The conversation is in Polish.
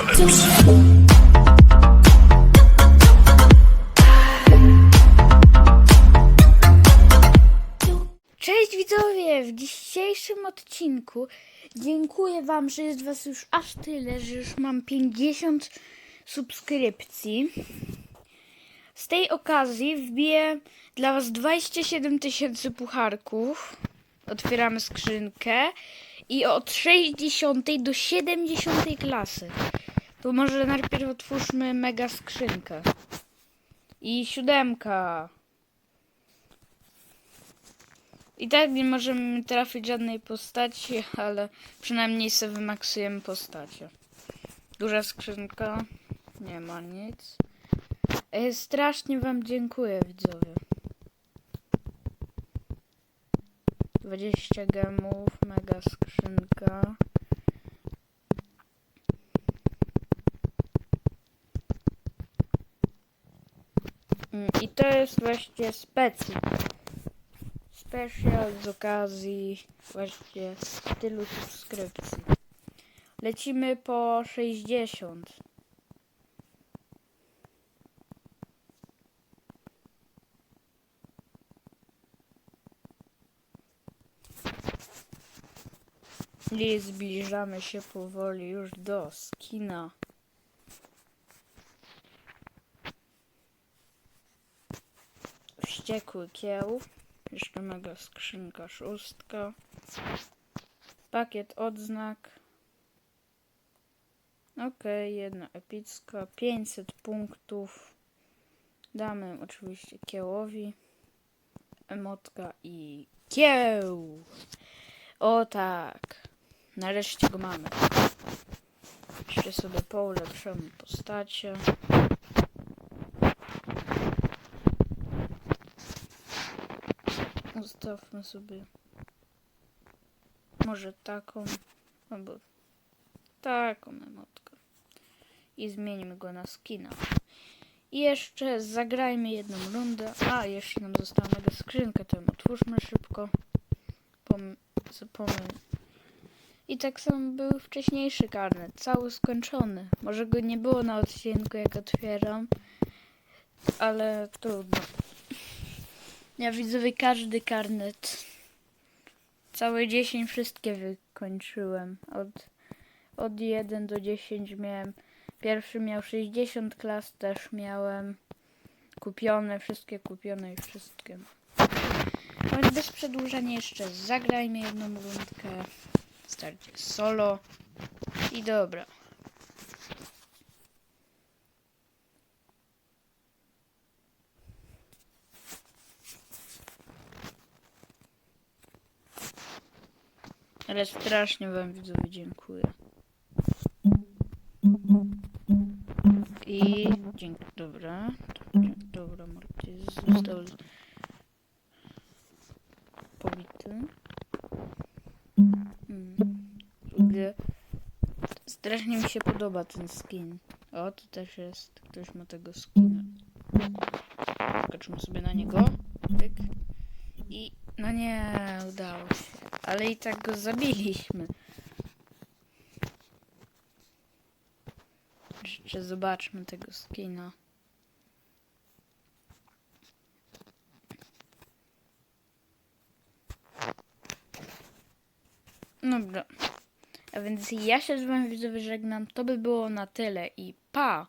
apocalypse. Cześć widzowie! W dzisiejszym odcinku dziękuję Wam, że jest Was już aż tyle, że już mam 50 subskrypcji. Z tej okazji wbiję dla Was 27 tysięcy pucharków. Otwieramy skrzynkę i od 60 do 70 klasy. To może najpierw otwórzmy mega skrzynkę. I siódemka. I tak nie możemy trafić żadnej postaci, ale przynajmniej sobie wymaksujemy postacie. Duża skrzynka. Nie ma nic. E, strasznie wam dziękuję widzowie. 20 gemów, mega skrzynka. Mm, I to jest właśnie specy special z okazji właśnie tylu subskrypcji. Lecimy po 60. I zbliżamy się powoli już do skina. Wściekły kieł. Jeszcze mega skrzynka szóstka. Pakiet odznak. Okej, jedna epicka. 500 punktów. Damy oczywiście kiełowi. Emotka i kieł. O tak. Nareszcie go mamy. Jeszcze sobie poulepszymy postacie. Ustawmy sobie może taką, albo taką emotkę. I zmienimy go na skina. I jeszcze zagrajmy jedną rundę. A, jeszcze nam została mega skrzynka, to ją otwórzmy szybko. Pom zapomnę. I tak samo był wcześniejszy karnet, cały skończony. Może go nie było na odcinku, jak otwieram, ale trudno. Ja widzowie każdy karnet. Całe 10 wszystkie wykończyłem. Od, od 1 do 10 miałem. Pierwszy miał 60 klas, też miałem. Kupione, wszystkie kupione i wszystkie. Więc bez przedłużania jeszcze zagrajmy jedną rundkę. Starcie solo. I dobra. Ale strasznie wam widzowie dziękuję. I dzięki, dobra. Dzie- Dobra, Mortis został pobity. Strasznie mi się podoba ten skin. O, tu też jest. Ktoś ma tego skina. Skoczymy sobie na niego. Tyk. I no nie, udało się. Ale i tak go zabiliśmy. Jeszcze zobaczmy tego skina. Dobra. Więc ja się z wami widzowie żegnam. To by było na tyle i pa!